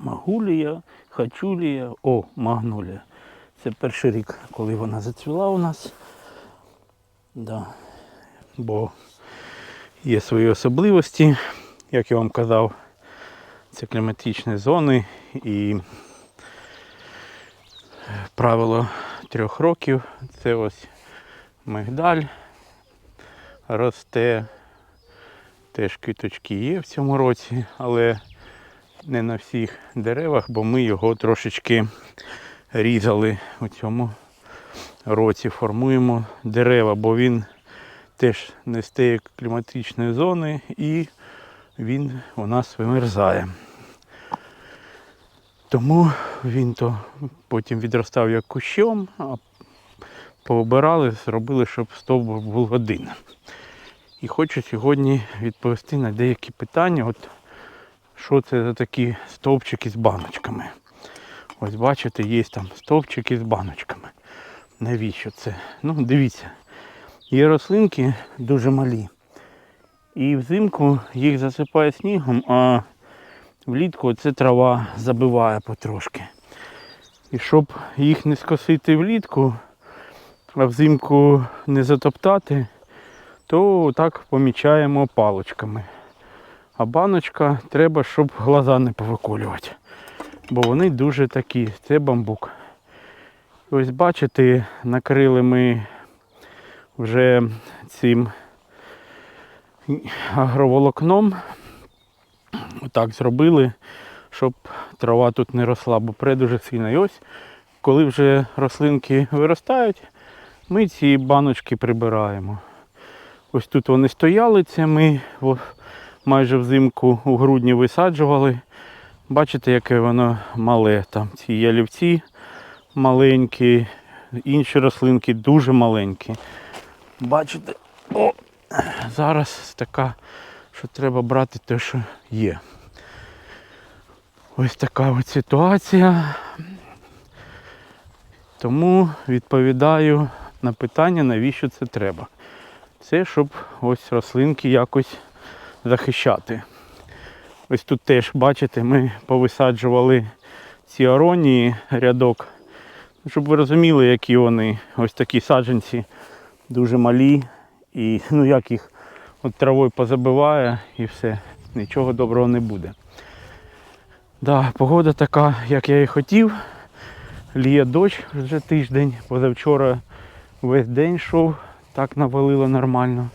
Магулія, хачулія, о, магнолія. Це перший рік, коли вона зацвіла у нас. Да. Бо є свої особливості, як я вам казав, це кліматичні зони і правило трьох років. Це ось мигдаль росте. Теж квіточки є в цьому році, але не на всіх деревах, бо ми його трошечки різали у цьому році. Формуємо дерева, бо він теж не тієї кліматичної зони і він у нас вимерзає. Тому він то потім відростав як кущом, а пообирали, зробили, щоб стовбур був один. І хочу сьогодні відповісти на деякі питання. От що це за такі стовпчики з баночками. Ось бачите, є там стовпчики з баночками. Навіщо це? Ну, дивіться, є рослинки дуже малі. І взимку їх засипає снігом, а влітку це трава забиває потрошки. І щоб їх не скосити влітку, а взимку не затоптати, то так помічаємо палочками. А баночка треба, щоб глаза не повиколювати. Бо вони дуже такі, це бамбук. Ось бачите, накрили ми вже цим агроволокном. Отак зробили, щоб трава тут не росла, бо пре дуже сильно. І ось, коли вже рослинки виростають, ми ці баночки прибираємо. Ось тут вони стояли, це ми майже взимку у грудні висаджували. Бачите, яке воно мале. Там ці ялівці маленькі, інші рослинки дуже маленькі. Бачите, о, зараз така, що треба брати те, що є. Ось така от ситуація. Тому відповідаю на питання, навіщо це треба. Це щоб ось рослинки якось захищати. Ось тут теж, бачите, ми повисаджували ці аронії рядок. Щоб ви розуміли, які вони ось такі саджанці дуже малі. І ну як їх от травою позабиває і все, нічого доброго не буде. Да, погода така, як я і хотів. Ліє дощ вже тиждень, позавчора весь день йшов, так навалило нормально.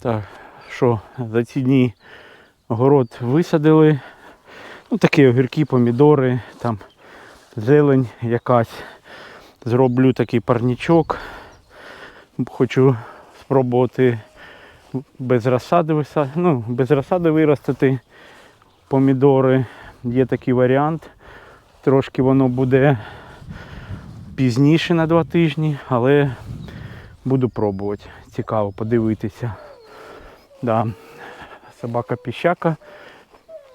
Так, що за ці дні город висадили. Ну такі огірки, помідори, там зелень якась. Зроблю такий парнічок. Хочу спробувати без розсади ну, без розсади виростити помідори. Є такий варіант. Трошки воно буде пізніше на два тижні, але буду пробувати. Цікаво подивитися. Да. Собака піщака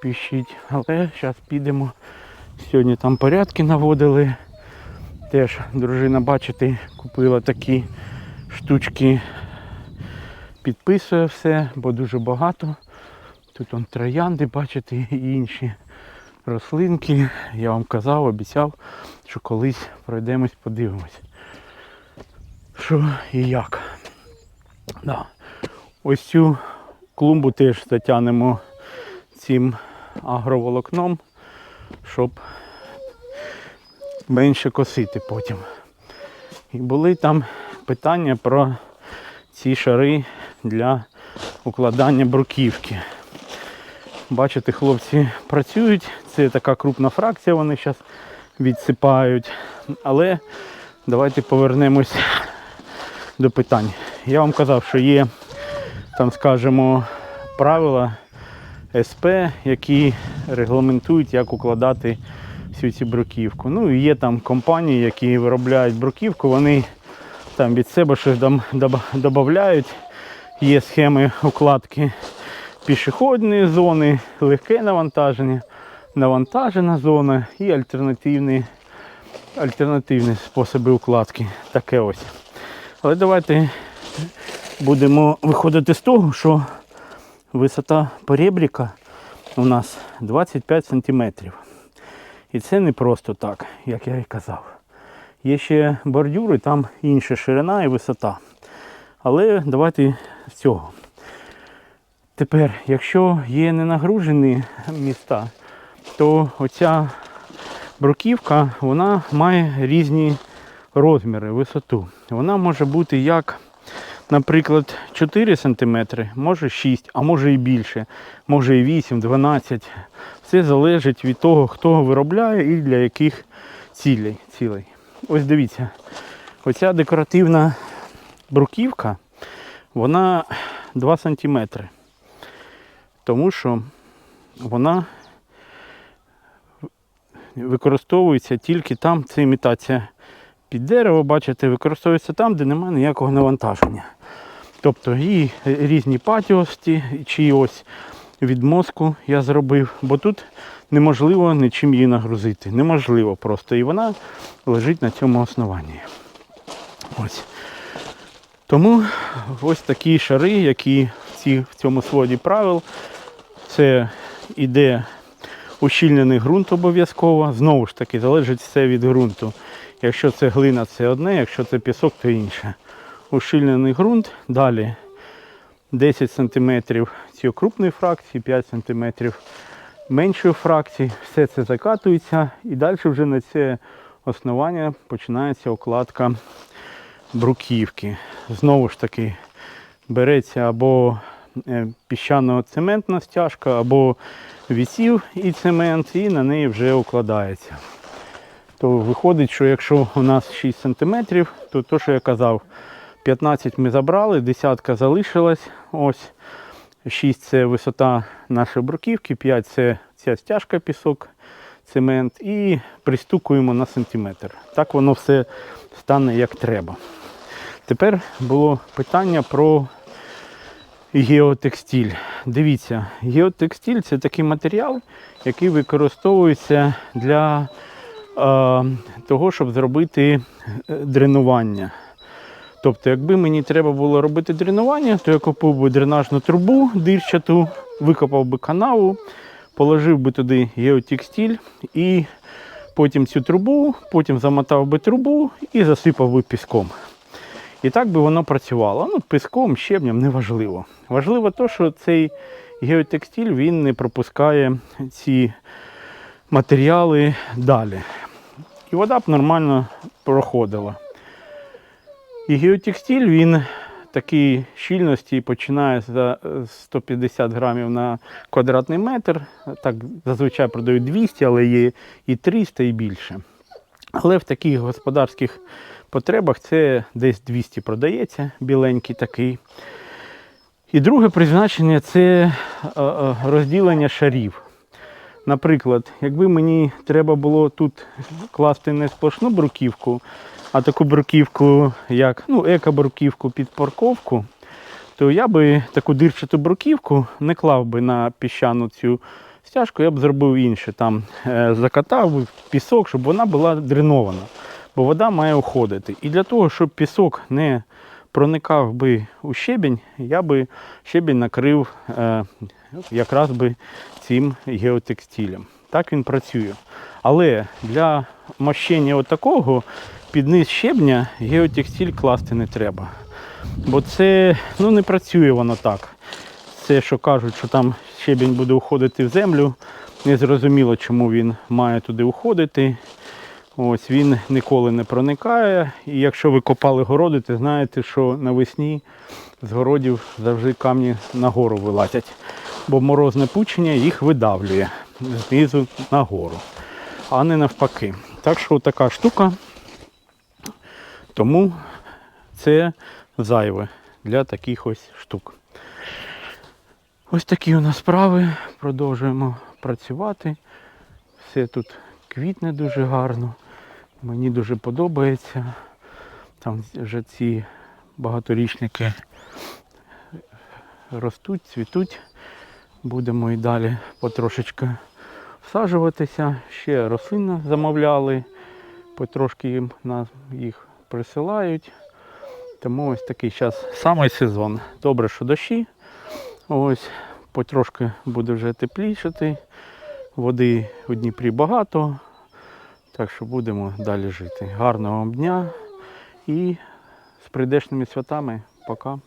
піщить, але зараз підемо. Сьогодні там порядки наводили. Теж дружина, бачите, купила такі штучки, підписує все, бо дуже багато. Тут он троянди, бачите, і інші рослинки. Я вам казав, обіцяв, що колись пройдемось, подивимось. Що і як. Да. Ось цю клумбу теж затягнемо цим агроволокном, щоб менше косити потім. І були там питання про ці шари для укладання бруківки. Бачите, хлопці працюють, це така крупна фракція, вони зараз відсипають. Але давайте повернемось до питань. Я вам казав, що є там, скажімо, правила СП, які регламентують, як укладати всю цю бруківку. Ну і є там компанії, які виробляють бруківку, вони там від себе щось додають. Є схеми укладки пішохідної зони, легке навантаження, навантажена зона і альтернативні, альтернативні способи укладки. Таке ось. Але давайте будемо виходити з того, що висота поребрика у нас 25 сантиметрів. І це не просто так, як я і казав. Є ще бордюри, там інша ширина і висота. Але давайте з цього. Тепер, якщо є ненагружені міста, то оця бруківка вона має різні розміри, висоту. Вона може бути як, наприклад, 4 см, може 6, а може і більше, може і 8, 12. Все залежить від того, хто виробляє і для яких цілей. цілей. Ось дивіться, оця декоративна бруківка, вона 2 см. Тому що вона використовується тільки там, це імітація під дерево, бачите, використовується там, де немає ніякого навантаження. Тобто і різні патіості, чи ось від я зробив, бо тут неможливо нічим її нагрузити. Неможливо просто. І вона лежить на цьому основанні. Ось. Тому ось такі шари, які в, ці, в цьому своді правил, це іде ущільнений ґрунт обов'язково. Знову ж таки, залежить все від ґрунту. Якщо це глина, це одне, якщо це пісок, то інше. Ущільнений ґрунт, далі 10 см цієї крупної фракції, 5 см меншої фракції. Все це закатується і далі вже на це основання починається окладка бруківки. Знову ж таки, береться або е, піщано-цементна стяжка, або вісів і цемент, і на неї вже укладається. То виходить, що якщо у нас 6 см, то то, що я казав, 15 ми забрали, десятка залишилась. Ось 6 це висота нашої бруківки, 5 це ця стяжка пісок, цемент і пристукуємо на сантиметр. Так воно все стане як треба. Тепер було питання про геотекстиль. Дивіться, геотекстиль це такий матеріал, який використовується для того, щоб зробити е, дренування. Тобто, якби мені треба було робити дренування, то я купив би дренажну трубу дирчату, викопав би канаву, положив би туди геотекстиль і потім цю трубу, потім замотав би трубу і засипав би піском. І так би воно працювало. Ну, піском, щебнем неважливо. Важливо те, що цей геотекстиль він не пропускає ці матеріали далі. І вода б нормально проходила. І геотекстиль він такий щільності починає за 150 грамів на квадратний метр. Так зазвичай продають 200, але є і 300 і більше. Але в таких господарських потребах це десь 200 продається, біленький такий. І друге призначення це е, е, розділення шарів. Наприклад, якби мені треба було тут класти не сплошну бруківку, а таку бруківку, як ну, еко-бруківку під парковку, то я би таку дирчату бруківку не клав би на піщану цю стяжку, я б зробив інше. Там е, закатав пісок, щоб вона була дренована. Бо вода має уходити. І для того, щоб пісок не проникав би у щебінь, я би щебінь накрив е, якраз би цим геотекстилем. Так він працює. Але для мощення отакого під низ щебня геотекстиль класти не треба. Бо це ну, не працює воно так. Це, що кажуть, що там щебінь буде уходити в землю. Незрозуміло, чому він має туди уходити. Ось Він ніколи не проникає. І якщо ви копали городи, то знаєте, що навесні з городів завжди камні нагору вилазять. Бо морозне пучення їх видавлює знизу нагору, а не навпаки. Так що така штука. Тому це зайве для таких ось штук. Ось такі у нас справи. Продовжуємо працювати. Все тут квітне дуже гарно. Мені дуже подобається. Там вже ці багаторічники ростуть, цвітуть. Будемо і далі потрошечки всаджуватися. Ще рослини замовляли, потрошки їм нас їх присилають. Тому ось такий зараз самий сезон. Добре, що дощі. Ось потрошки буде вже теплішати. Води у Дніпрі багато, Так що будемо далі жити. Гарного вам дня і з прийдешними святами. Пока.